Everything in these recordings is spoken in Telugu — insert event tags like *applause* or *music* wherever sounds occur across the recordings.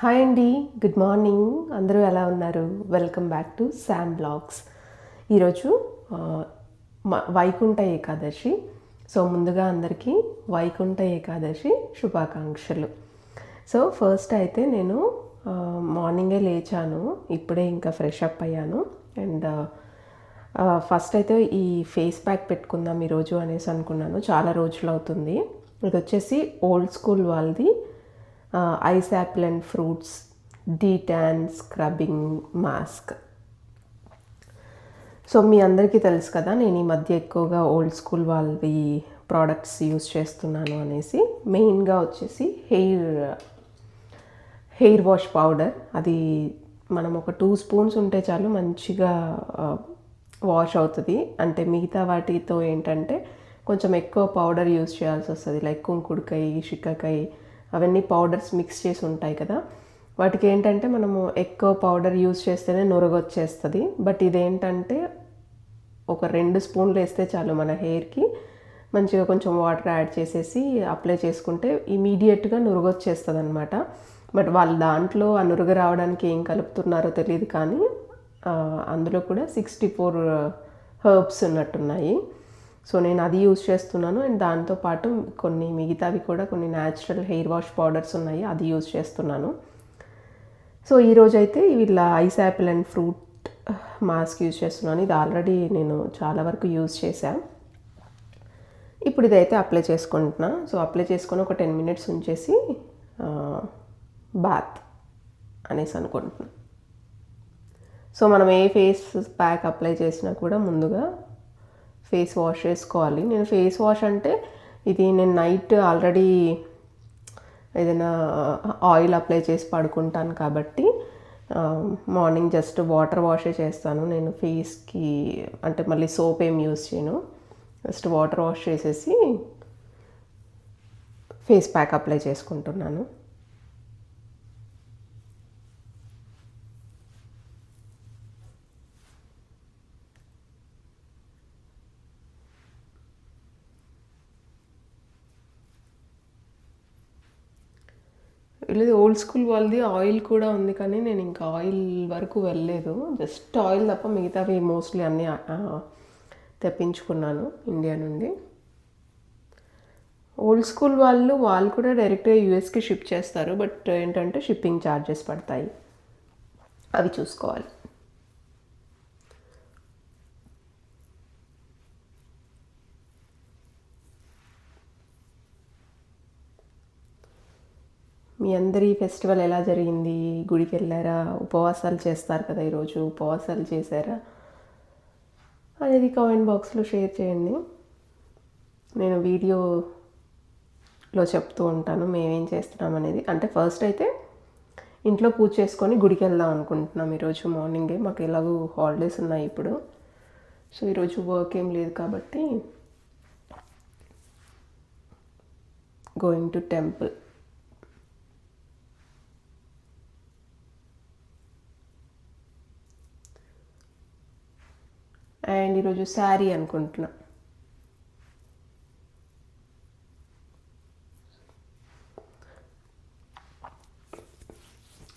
హాయ్ అండి గుడ్ మార్నింగ్ అందరూ ఎలా ఉన్నారు? Welcome back to Sam blogs ఈరోజు వైకుంఠ ఏకాదశి. సో ముందుగా అందరికీ వైకుంఠ ఏకాదశి శుభాకాంక్షలు. సో ఫస్ట్ అయితే నేను మార్నింగే లేచాను. ఇప్పుడే ఇంకా ఫ్రెష్ అప్ అయ్యాను. అండ్ ఫస్ట్ అయితే ఈ ఫేస్ ప్యాక్ పెట్టుకుందాం ఈరోజు అనేసి అనుకున్నాను. చాలా రోజులు అవుతుంది. ఇది వచ్చేసి ఓల్డ్ స్కూల్ వాళ్ళది. Ice apple and fruits detan scrubbing mask. So మీ అందరికీ తెలుసు కదా నేను ఈ మధ్య ఎక్కువగా ఓల్డ్ స్కూల్ వాళ్ళవి ప్రోడక్ట్స్ యూస్ చేస్తున్నాను అనేసి. మెయిన్గా వచ్చేసి హెయిర్ హెయిర్ వాష్ పౌడర్. అది మనం ఒక టూ స్పూన్స్ ఉంటే చాలు మంచిగా వాష్ అవుతుంది. అంటే మిగతా వాటితో ఏంటంటే కొంచెం ఎక్కువ పౌడర్ యూస్ చేయాల్సి వస్తుంది. లైక్ కుంకుడుకాయ షిక్కకాయ అవన్నీ పౌడర్స్ మిక్స్ చేసి ఉంటాయి కదా. వాటికి ఏంటంటే మనము ఎక్కువ పౌడర్ యూస్ చేస్తేనే నురగొచ్చేస్తుంది. బట్ ఇదేంటంటే ఒక రెండు స్పూన్లు వేస్తే చాలు మన హెయిర్కి. మంచిగా కొంచెం వాటర్ యాడ్ చేసేసి అప్లై చేసుకుంటే ఇమీడియట్గా నురుగొచ్చేస్తుంది అనమాట బట్ వాళ్ళు దాంట్లో ఆ నురుగు రావడానికి ఏం కలుపుతున్నారో తెలియదు కానీ అందులో కూడా సిక్స్టీ ఫోర్ హర్బ్స్ ఉన్నట్టున్నాయి. సో నేను అది యూజ్ చేస్తున్నాను అండ్ దాంతోపాటు కొన్ని మిగతావి కూడా కొన్ని న్యాచురల్ హెయిర్ వాష్ పౌడర్స్ ఉన్నాయి అది యూజ్ చేస్తున్నాను. సో ఈరోజైతే వీళ్ళ ice apple and fruit mask use చేస్తున్నాను. ఇది ఆల్రెడీ నేను చాలా వరకు యూజ్ చేశాను ఇప్పుడు ఇదైతే అప్లై చేసుకుంటున్నా. సో అప్లై చేసుకొని ఒక టెన్ మినిట్స్ ఉంచేసి బాత్ అనేసి అనుకుంటున్నాను సో మనం ఏ ఫేస్ ప్యాక్ అప్లై చేసినా కూడా ముందుగా ఫేస్ వాష్ చేసుకోవాలి నేను ఫేస్ వాష్ అంటే ఇది నేను నైట్ ఆల్రెడీ ఏదైనా ఆయిల్ అప్లై చేసి పడుకుంటాను కాబట్టి మార్నింగ్ జస్ట్ వాటర్ వాషే చేస్తాను. నేను ఫేస్కి అంటే మళ్ళీ సోప్ ఏం యూస్ చేయను. జస్ట్ వాటర్ వాష్ చేసేసి ఫేస్ ప్యాక్ అప్లై చేసుకుంటున్నాను. లేదు ఓల్డ్ స్కూల్ వాళ్ళది ఆయిల్ కూడా ఉంది కానీ నేను ఇంకా ఆయిల్ వరకు వెళ్ళలేదు. జస్ట్ ఆయిల్ తప్ప మిగతావి మోస్ట్లీ అన్నీ తెప్పించుకున్నాను ఇండియా నుండి. ఓల్డ్ స్కూల్ వాళ్ళు వాళ్ళు కూడా డైరెక్ట్గా యూఎస్కి షిప్ చేస్తారు బట్ ఏంటంటే షిప్పింగ్ ఛార్జెస్ పడతాయి. అవి చూసుకోవాలి. మీ అందరి ఫెస్టివల్ ఎలా జరిగింది? గుడికి వెళ్ళారా ఉపవాసాలు చేస్తారు కదా ఈరోజు ఉపవాసాలు చేశారా? అనేది కామెంట్ బాక్స్లో షేర్ చేయండి. నేను వీడియోలో చెప్తూ ఉంటాను మేమేం చేస్తున్నాం అనేది. అంటే ఫస్ట్ అయితే ఇంట్లో పూజ చేసుకొని గుడికి వెళ్దాం అనుకుంటున్నాం ఈరోజు మార్నింగే. మాకు ఎలాగో హాలిడేస్ ఉన్నాయి ఇప్పుడు. సో ఈరోజు వర్క్ ఏం లేదు కాబట్టి గోయింగ్ టు టెంపుల్ అండ్ ఈరోజు శారీ అనుకుంటున్నా.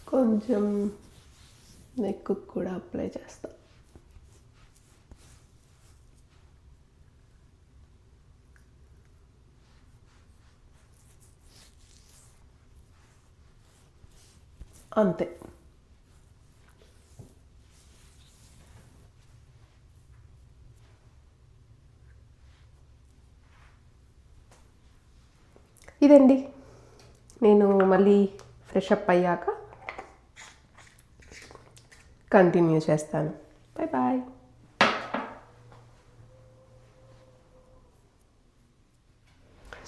కొంచెం నెక్ కూడా అప్లై చేస్తా. అంతే. ఇదండి. నేను మళ్ళీ ఫ్రెష్ అప్ అయ్యాక కంటిన్యూ చేస్తాను. బాయ్ బాయ్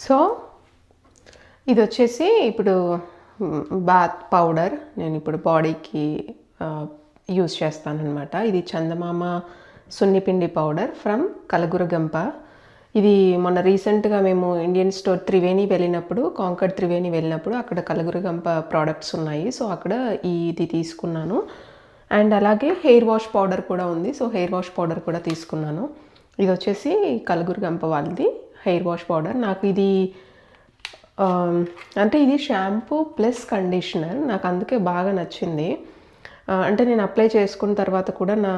సో ఇది వచ్చేసి ఇప్పుడు బాత్ పౌడర్ నేను ఇప్పుడు బాడీకి యూజ్ చేస్తాను అనమాట ఇది చందమామ సున్నిపిండి పౌడర్ ఫ్రమ్ కలగురగంప. ఇది మొన్న రీసెంట్గా మేము ఇండియన్ స్టోర్ త్రివేణి వెళ్ళినప్పుడు కాంకర్ త్రివేణి వెళ్ళినప్పుడు అక్కడ కలగురగంప ప్రోడక్ట్స్ ఉన్నాయి. సో అక్కడ ఈ ఇది తీసుకున్నాను. అండ్ అలాగే హెయిర్ వాష్ పౌడర్ కూడా ఉంది. సో హెయిర్ వాష్ పౌడర్ కూడా తీసుకున్నాను. ఇది వచ్చేసి కలగురగంప వాళ్ళది హెయిర్ వాష్ పౌడర్. నాకు ఇది అంటే ఇది షాంపూ ప్లస్ కండిషనర్. నాకు అందుకే బాగా నచ్చింది. అంటే నేను అప్లై చేసుకున్న తర్వాత కూడా నా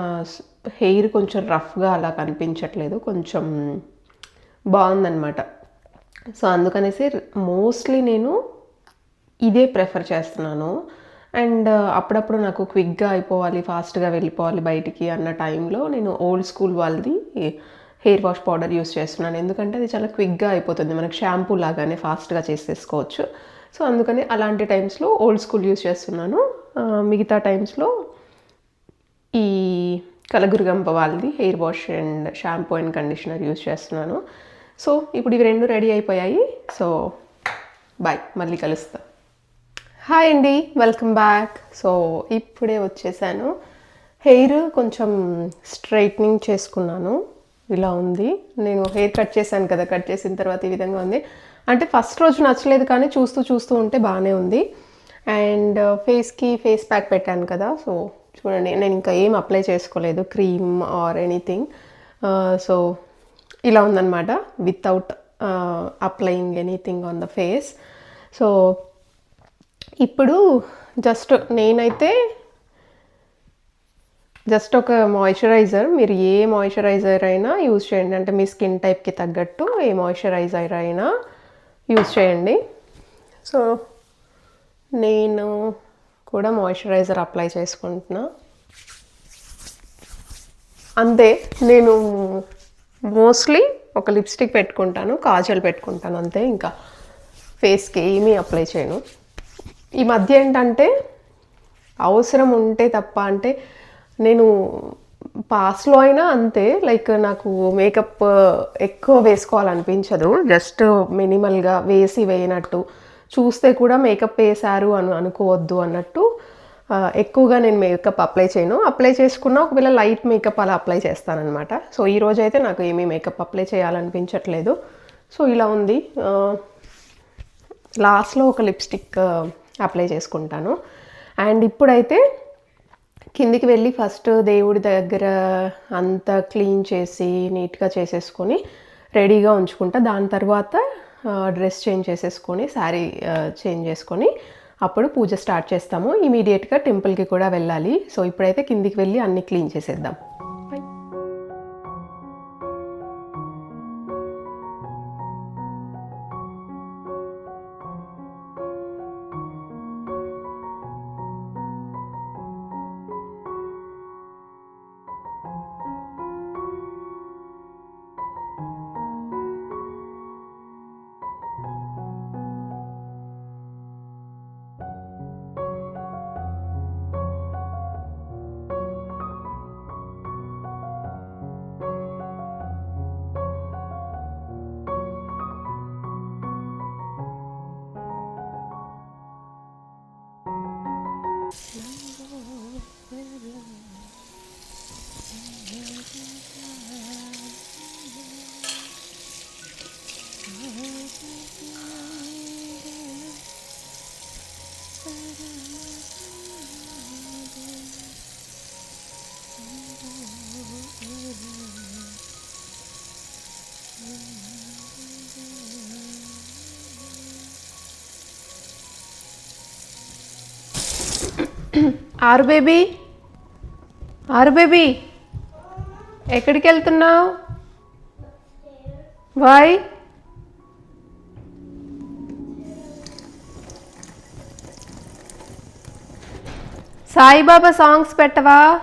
హెయిర్ కొంచెం రఫ్గా అలా కనిపించట్లేదు. కొంచెం బాగుందనమాట సో అందుకనేసి మోస్ట్లీ నేను ఇదే ప్రిఫర్ చేస్తున్నాను. అండ్ అప్పుడప్పుడు నాకు క్విక్గా అయిపోవాలి ఫాస్ట్గా వెళ్ళిపోవాలి బయటికి అన్న టైంలో నేను ఓల్డ్ స్కూల్ వాళ్ళది హెయిర్ వాష్ పౌడర్ యూస్ చేస్తున్నాను. ఎందుకంటే అది చాలా క్విక్గా అయిపోతుంది. మనకు షాంపూ లాగానే ఫాస్ట్గా చేసేసుకోవచ్చు. సో అందుకని అలాంటి టైమ్స్లో ఓల్డ్ స్కూల్ యూస్ చేస్తున్నాను. మిగతా టైమ్స్లో ఈ కలగురుగంప వాళ్ళది hair wash and shampoo and conditioner use చేస్తున్నాను. సో ఇప్పుడు ఇవి రెండు రెడీ అయిపోయాయి. So bye. మళ్ళీ కలుస్తా. హాయ్ అండి. Welcome back. సో ఇప్పుడే వచ్చేసాను. హెయిర్ కొంచెం స్ట్రైట్నింగ్ చేసుకున్నాను. ఇలా ఉంది. నేను హెయిర్ కట్ చేశాను కదా. కట్ చేసిన తర్వాత ఈ విధంగా ఉంది. అంటే ఫస్ట్ రోజు నచ్చలేదు కానీ చూస్తూ చూస్తూ ఉంటే బాగానే ఉంది. అండ్ ఫేస్కి ఫేస్ ప్యాక్ పెట్టాను కదా. సో చూడండి నేను ఇంకా ఏం అప్లై చేసుకోలేదు. Cream or anything. సో ఇలా ఉందన్నమాట without applying anything on the face so ఇప్పుడు జస్ట్ నేనైతే జస్ట్ ఒక మాయిశ్చరైజర్ మీరు ఏ మాయిశ్చరైజర్ అయినా యూజ్ చేయండి. అంటే మీ స్కిన్ టైప్కి తగ్గట్టు ఏ మాయిశ్చరైజర్ అయినా యూజ్ చేయండి. సో నేను కూడా మాయిశ్చరైజర్ అప్లై చేసుకుంటున్నా. అంతే నేను మోస్ట్లీ ఒక లిప్స్టిక్ పెట్టుకుంటాను కాజల్ పెట్టుకుంటాను అంతే ఇంకా. ఫేస్కి ఏమీ అప్లై చేయను. ఈ మధ్య ఏంటంటే అవసరం ఉంటే తప్ప అంటే నేను పాస్ట్లో అయినా అంతే లైక్ నాకు మేకప్ ఎక్కువ వేసుకోవాలనిపించదు. జస్ట్ మినిమల్గా వేసి వేయనట్టు. చూస్తే కూడా మేకప్ వేశారు అని అనుకోవద్దు అన్నట్టు. ఎక్కువగా నేను మేకప్ అప్లై చేయను. అప్లై చేసుకున్నా ఒకవేళ లైట్ మేకప్ అలా అప్లై చేస్తానమాట సో ఈ అయితే నాకు ఏమీ మేకప్ అప్లై చేయాలనిపించట్లేదు. సో ఇలా ఉంది. లాస్ట్లో ఒక లిప్స్టిక్ అప్లై చేసుకుంటాను. అండ్ ఇప్పుడైతే కిందికి వెళ్ళి ఫస్ట్ దేవుడి దగ్గర అంతా క్లీన్ చేసి నీట్గా చేసేసుకొని రెడీగా ఉంచుకుంటా. దాని తర్వాత డ్రెస్ చేంజ్ చేసేసుకొని శారీ చేంజ్ చేసుకొని అప్పుడు పూజ స్టార్ట్ చేస్తాము. ఇమీడియట్గా టెంపుల్కి కూడా వెళ్ళాలి. సో ఇప్పుడైతే కిందికి వెళ్ళి అన్నీ క్లీన్ చేసేద్దాం. *clears throat* ఆరు బేబీ. ఆరు బేబీ. ఎక్కడికి వెళ్తున్నావు? వాయ్ సాయిబాబా సాంగ్స్ పెట్టవా?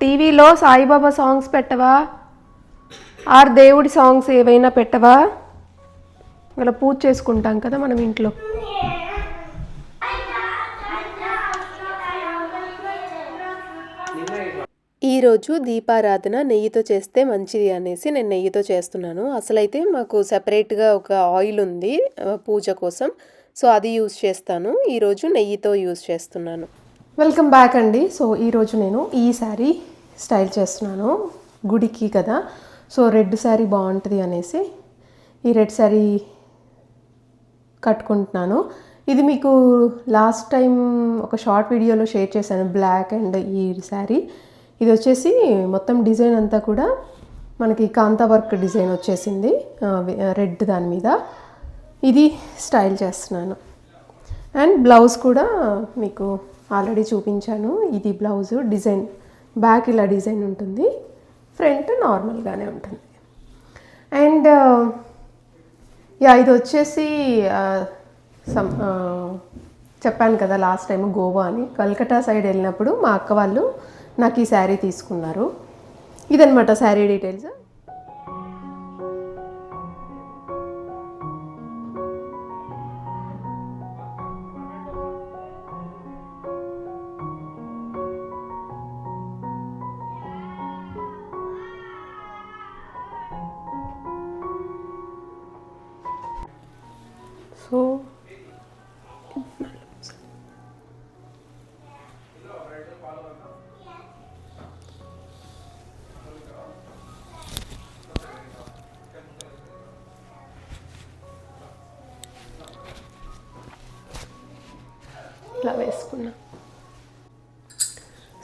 టీవీలో సాయిబాబా సాంగ్స్ పెట్టవా? ఆర్ దేవుడి సాంగ్స్ ఏవైనా పెట్టవా? ఇలా పూజ చేసుకుంటాం కదా మనం ఇంట్లో. ఈరోజు దీపారాధన నెయ్యితో చేస్తే మంచిది అనేసి నేను నెయ్యితో చేస్తున్నాను. అసలైతే మాకు సెపరేట్గా ఒక ఆయిల్ ఉంది పూజ కోసం. సో అది యూజ్ చేస్తాను. ఈరోజు నెయ్యితో యూస్ చేస్తున్నాను. వెల్కమ్ బ్యాక్ అండి. సో ఈరోజు నేను ఈ శారీ స్టైల్ చేస్తున్నాను. గుడికి కదా. సో రెడ్ శారీ బాగుంటుంది అనేసి ఈ రెడ్ శారీ కట్టుకుంటున్నాను. ఇది మీకు లాస్ట్ టైం ఒక షార్ట్ వీడియోలో షేర్ చేశాను బ్లాక్ అండ్ ఈ శారీ ఇది వచ్చేసి మొత్తం డిజైన్ అంతా కూడా మనకి కాంతా వర్క్ డిజైన్ వచ్చేసింది రెడ్ దాని మీద. ఇది స్టైల్ చేస్తున్నాను. అండ్ బ్లౌజ్ కూడా మీకు ఆల్రెడీ చూపించాను. ఇది బ్లౌజ్ డిజైన్ బ్యాక్ ఇలా డిజైన్ ఉంటుంది ఫ్రంట్ నార్మల్గానే ఉంటుంది. అండ్ యా ఇది వచ్చేసి సం సమ్ చెప్పాను కదా లాస్ట్ టైం గోవా అని. కల్కటా సైడ్ వెళ్ళినప్పుడు మా అక్క వాళ్ళు నాకు ఈ శారీ తీసుకున్నారు. ఇదనమాట శారీ డీటెయిల్స్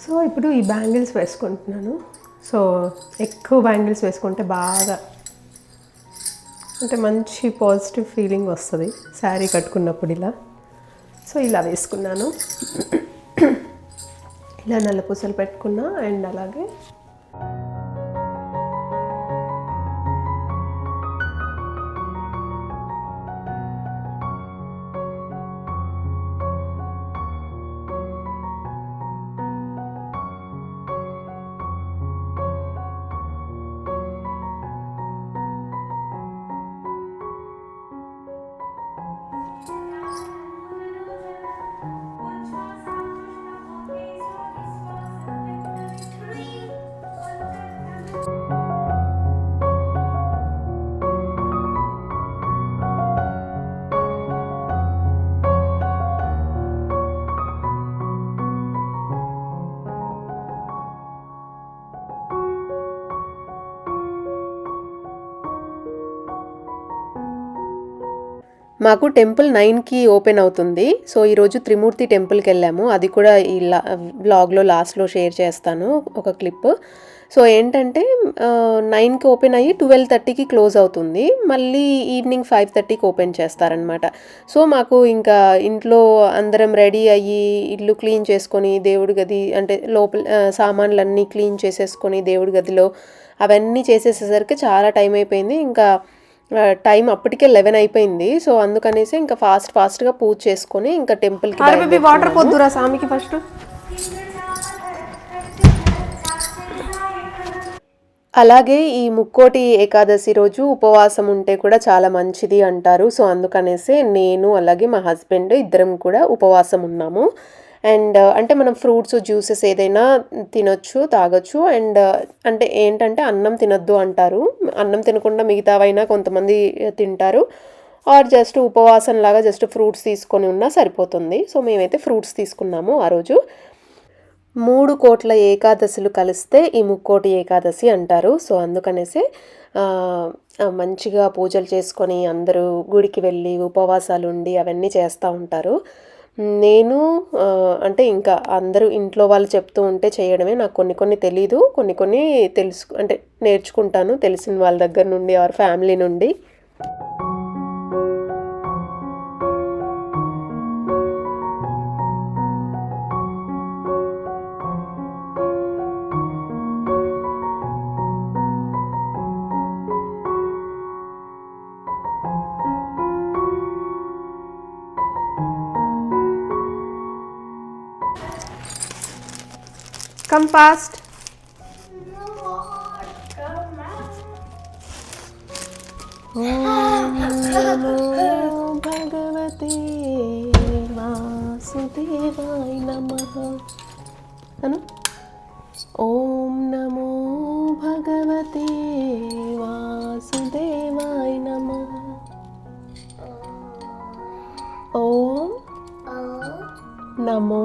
సో ఇప్పుడు ఈ బ్యాంగిల్స్ వేసుకుంటున్నాను. సో ఎక్కువ బ్యాంగిల్స్ వేసుకుంటే బాగా అంటే మంచి పాజిటివ్ ఫీలింగ్ వస్తుంది శారీ కట్టుకున్నప్పుడు ఇలా. సో ఇలా వేసుకున్నాను. *clears throat* ఇలా నల్ల పూసలు పెట్టుకున్నా అండ్ అలాగే మాకు టెంపుల్ నైన్కి ఓపెన్ అవుతుంది. సో ఈరోజు త్రిమూర్తి టెంపుల్కి వెళ్ళాము. అది కూడా ఈ లా బ్లాగ్లో లాస్ట్లో షేర్ చేస్తాను ఒక క్లిప్. సో ఏంటంటే నైన్కి ఓపెన్ అయ్యి ట్వెల్వ్ థర్టీకి క్లోజ్ అవుతుంది. మళ్ళీ ఈవినింగ్ ఫైవ్ థర్టీకి ఓపెన్ చేస్తారనమాట సో మాకు ఇంకా ఇంట్లో అందరం రెడీ అయ్యి ఇల్లు క్లీన్ చేసుకొని దేవుడి గది అంటే లోపల సామాన్లన్నీ క్లీన్ చేసేసుకొని దేవుడి గదిలో అవన్నీ చేసేసేసరికి చాలా టైం అయిపోయింది. ఇంకా టైం అప్పటికే లెవెన్ అయిపోయింది. సో అందుకనేసి ఇంకా ఫాస్ట్ ఫాస్ట్గా పూజ చేసుకొని ఇంకా టెంపుల్కి వాటర్ పొద్దురా సామికి ఫస్ట్? అలాగే ఈ ముక్కోటి ఏకాదశి రోజు ఉపవాసం ఉంటే కూడా చాలా మంచిది అంటారు. సో అందుకనేసి నేను అలాగే మా హస్బెండ్ ఇద్దరం కూడా ఉపవాసం ఉన్నాము. అండ్ uh, అంటే మనం ఫ్రూట్స్ జ్యూసెస్ ఏదైనా తినొచ్చు తాగొచ్చు. అండ్ uh, అంటే ఏంటంటే అన్నం తినొద్దు అంటారు. అన్నం తినకుండా మిగతావైనా కొంతమంది uh, తింటారు. ఆర్ జస్ట్ ఉపవాసం లాగా జస్ట్ ఫ్రూట్స్ తీసుకొని ఉన్నా సరిపోతుంది. సో మేమైతే ఫ్రూట్స్ తీసుకున్నాము ఆ రోజు. మూడు కోట్ల ఏకాదశులు కలిస్తే ఈ ముక్కోటి ఏకాదశి అంటారు. సో అందుకనేసి మంచిగా పూజలు చేసుకొని అందరూ గుడికి వెళ్ళి ఉపవాసాలు ఉండి అవన్నీ చేస్తూ ఉంటారు. నేను అంటే ఇంకా అందరూ ఇంట్లో వాళ్ళు చెప్తూ ఉంటే చేయడమే. నాకు కొన్ని కొన్ని తెలీదు. కొన్ని కొన్ని తెలుసు అంటే నేర్చుకుంటాను తెలిసిన వాళ్ళ దగ్గర నుండి ఆర్ ఫ్యామిలీ నుండి. Come fast. Om Bhagavate ॐ नमो भगवते वासुदेवाय नमः ॐ नमो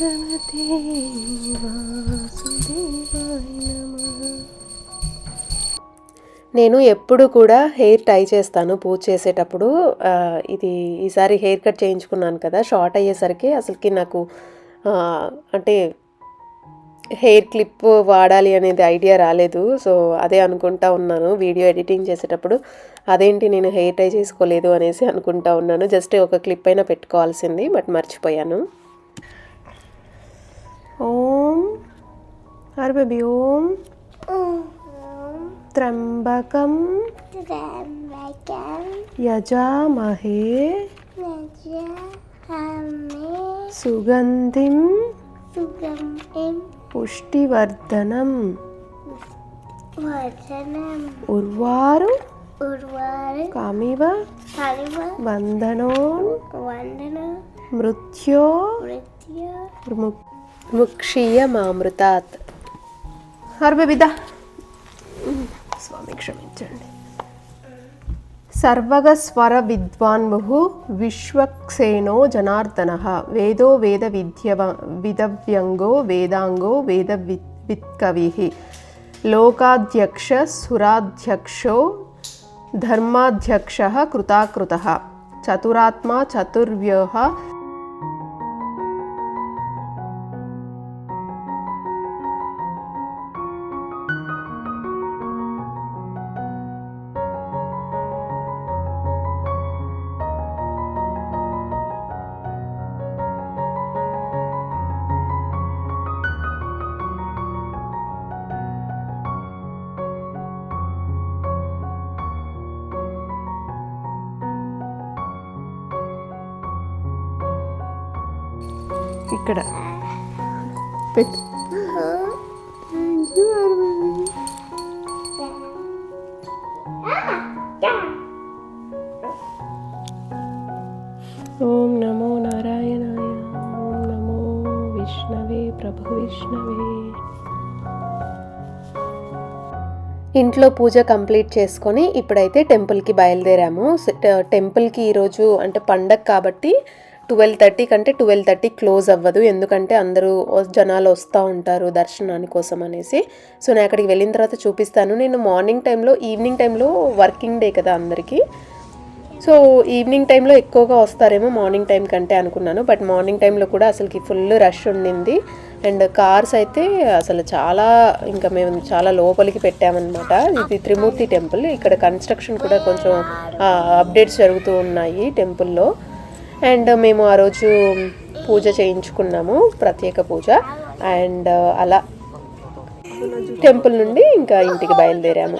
భగవతే వాసుదేవాయ నేను ఎప్పుడు కూడా హెయిర్ టై చేస్తాను పూజ చేసేటప్పుడు. ఇది ఈసారి హెయిర్ కట్ చేయించుకున్నాను కదా షార్ట్ అయ్యేసరికి అసలుకి నాకు అంటే హెయిర్ క్లిప్ వాడాలి అనేది ఐడియా రాలేదు. సో అదే అనుకుంటా ఉన్నాను వీడియో ఎడిటింగ్ చేసేటప్పుడు. అదేంటి నేను హెయిర్ టై చేసుకోలేదు అనేసి అనుకుంటా ఉన్నాను. జస్ట్ ఒక క్లిప్ అయినా పెట్టుకోవాల్సింది బట్ మర్చిపోయాను. ओम हर बेबी ओम त्र्यंबकम यजामहे सुगंधि पुष्टिवर्धनम उर्वारु कामिव वंदनो मृत्यो मृत्यो Vajanam ఉర్వారు ముక్షీయమామృతాత్. హర్బిద స్వామి క్షమించండి. సర్వగస్వర విద్వాన్ముహు విశ్వక్సేనో జనార్దన. వేదో వేద విద్యవ విదవ్యంగో వేదాంగో వేద విత్కవి లోకాధ్యక్ష సురాధ్యక్షో ధర్మాధ్యక్ష కృతాకృత. చతురాత్మా చతుర్వ్యూహ పెట్టు. ఓం నమో నారాయణాయ ఓం నమో విష్ణవే ప్రభు విష్ణవే. ఇంట్లో పూజ కంప్లీట్ చేసుకొని ఇప్పుడైతే టెంపుల్కి బయలుదేరాము. టెంపుల్కి ఈరోజు అంటే పండగ కాబట్టి ట్వెల్వ్ థర్టీ కంటే ట్వెల్వ్ థర్టీ క్లోజ్ అవ్వదు. ఎందుకంటే అందరూ జనాలు వస్తూ ఉంటారు దర్శనాని కోసం అనేసి సో నేను అక్కడికి వెళ్ళిన తర్వాత చూపిస్తాను. నేను మార్నింగ్ టైంలో ఈవినింగ్ టైంలో వర్కింగ్ డే కదా అందరికీ. సో ఈవినింగ్ టైంలో ఎక్కువగా వస్తారేమో మార్నింగ్ టైం కంటే అనుకున్నాను. బట్ మార్నింగ్ టైంలో కూడా అసలుకి ఫుల్ రష్ ఉండింది. అండ్ కార్స్ అయితే అసలు చాలా ఇంకా మేము చాలా లోపలికి పెట్టామన్నమాట. ఇది త్రిమూర్తి టెంపుల్. ఇక్కడ కన్స్ట్రక్షన్ కూడా కొంచెం అప్డేట్స్ జరుగుతూ ఉన్నాయి టెంపుల్లో. అండ్ మేము ఆ రోజు పూజ చేయించుకున్నాము ప్రత్యేక పూజ. అండ్ అలా టెంపుల్ నుండి ఇంకా ఇంటికి బయలుదేరాము.